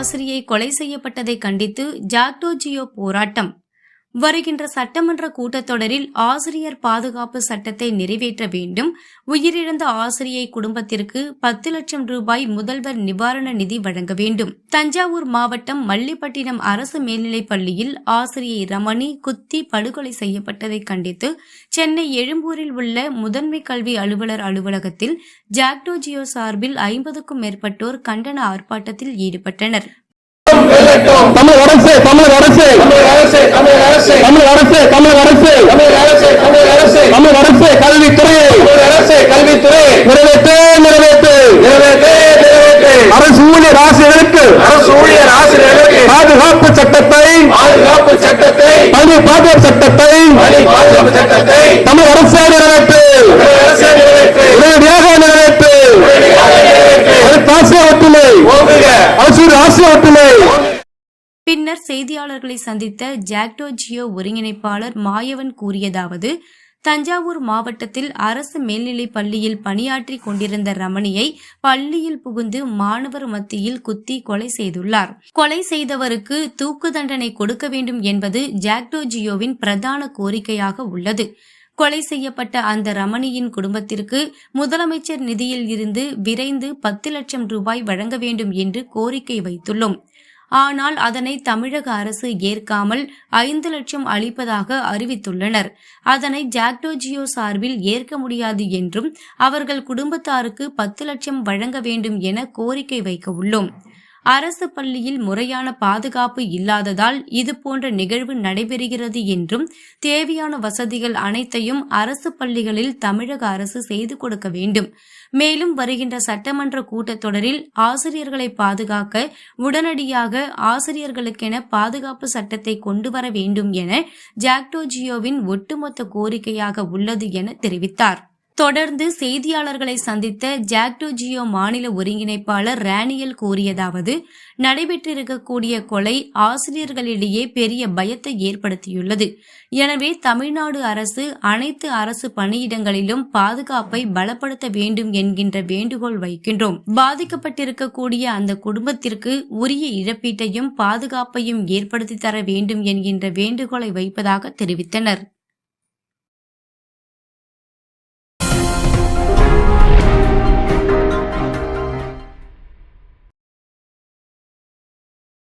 ஆசிரியை கொலை செய்யப்பட்டதை கண்டித்து ஜாக்டோ ஜியோ போராட்டம். வருகின்ற சட்டமன்ற கூட்டத்தொடரில் ஆசிரியர் பாதுகாப்பு சட்டத்தை நிறைவேற்ற வேண்டும். உயிரிழந்த ஆசிரியை குடும்பத்திற்கு பத்து லட்சம் ரூபாய் முதல்வர் நிவாரண நிதி வழங்க வேண்டும். தஞ்சாவூர் மாவட்டம் மல்லிப்பட்டினம் அரசு மேல்நிலைப் பள்ளியில் ஆசிரியை ரமணி குத்தி படுகொலை செய்யப்பட்டதை கண்டித்து சென்னை எழும்பூரில் உள்ள முதன்மை கல்வி அலுவலர் அலுவலகத்தில் ஜாக்டோ ஜியோ சார்பில் ஐம்பதுக்கும் மேற்பட்டோர் கண்டன ஆர்ப்பாட்டத்தில் ஈடுபட்டனர். தமிழக அரசு தமிழக அரசு. தமிழக அரசு தமிழக அரசு. தமிழக அரசு தமிழக அரசு. தமிழக அரசு தமிழக அரசு. தமிழக அரசு கல்வித்துறையை தமிழக அரசு கல்வித்துறை. நிறைவேற்று நிறைவேற்று. நிறைவேற்று நிறைவேற்று. அரசு ஊழியர் ஆசிரியர்களுக்கு அரசு ஊழியர் ஆசிரியர்களுக்கு பாதுகாப்பு சட்டத்தை. பாதுகாப்பு சட்டத்தை. பணி பாதுகாப்பு சட்டத்தை. பணி பாதுகாப்பு சட்டத்தை. தமிழக அரசு நிறைவேற்று தமிழக அரசு நிறைவேற்று உடனடியாக நிறைவேற்று அரசு ஆசிரியர் ஒற்றுமை ஓங்குக பின்னர் செய்தியாளர்களை சந்தித்த ஜாக்டோ ஜியோ ஒருங்கிணைப்பாளர் மாயவன் கூறியதாவது தஞ்சாவூர் மாவட்டத்தில் அரசு மேல்நிலைப் பள்ளியில் பணியாற்றி கொண்டிருந்த ரமணியை பள்ளியில் புகுந்து மாணவர் மத்தியில் குத்தி கொலை செய்துள்ளார். கொலை செய்தவருக்கு தூக்கு தண்டனை கொடுக்க வேண்டும் என்பது ஜாக்டோ ஜியோவின் பிரதான கோரிக்கையாக உள்ளது. கொலை செய்யப்பட்ட அந்த ரமணியின் குடும்பத்திற்கு முதலமைச்சர் நிதியில் இருந்து விரைந்து பத்து லட்சம் ரூபாய் வழங்க வேண்டும் என்று கோரிக்கை வைத்துள்ளோம். ஆனால் அதனை தமிழக அரசு ஏற்காமல் ஐந்து லட்சம் அளிப்பதாக அறிவித்துள்ளனர். அதனை ஜாக்டோஜியோ சார்பில் ஏற்க முடியாது என்றும் அவர்கள் குடும்பத்தாருக்கு பத்து லட்சம் வழங்க வேண்டும் என கோரிக்கை வைக்க உள்ளோம். அரசு பள்ளியில் முறையான பாதுகாப்பு இல்லாததால் இதுபோன்ற நிகழ்வு நடைபெறுகிறது என்றும் தேவையான வசதிகள் அனைத்தையும் அரசு பள்ளிகளில் தமிழக அரசு செய்து கொடுக்க வேண்டும். மேலும் வருகின்ற சட்டமன்ற கூட்டத்தொடரில் ஆசிரியர்களை பாதுகாக்க உடனடியாக ஆசிரியர்களுக்கென பாதுகாப்பு சட்டத்தை கொண்டு வர வேண்டும் என ஜாக்டோஜியோவின் ஒட்டுமொத்த கோரிக்கையாக உள்ளது என தெரிவித்தார். தொடர்ந்து செய்தியாளர்களை சந்தித்த ஜாக்டோ ஜியோ மாநில ஒருங்கிணைப்பாளர் ரேனியல் கூறியதாவது நடைபெற்றிருக்கக்கூடிய கொலை ஆசிரியர்களிடையே பெரிய பயத்தை ஏற்படுத்தியுள்ளது. எனவே தமிழ்நாடு அரசு அனைத்து அரசு பணியிடங்களிலும் பாதுகாப்பை பலப்படுத்த வேண்டும் என்கின்ற வேண்டுகோள் வைக்கின்றோம். பாதிக்கப்பட்டிருக்கக்கூடிய அந்த குடும்பத்திற்கு உரிய இழப்பீட்டையும் பாதுகாப்பையும் ஏற்படுத்தி தர வேண்டும் என்கின்ற வேண்டுகோளை வைப்பதாக தெரிவித்தனர்.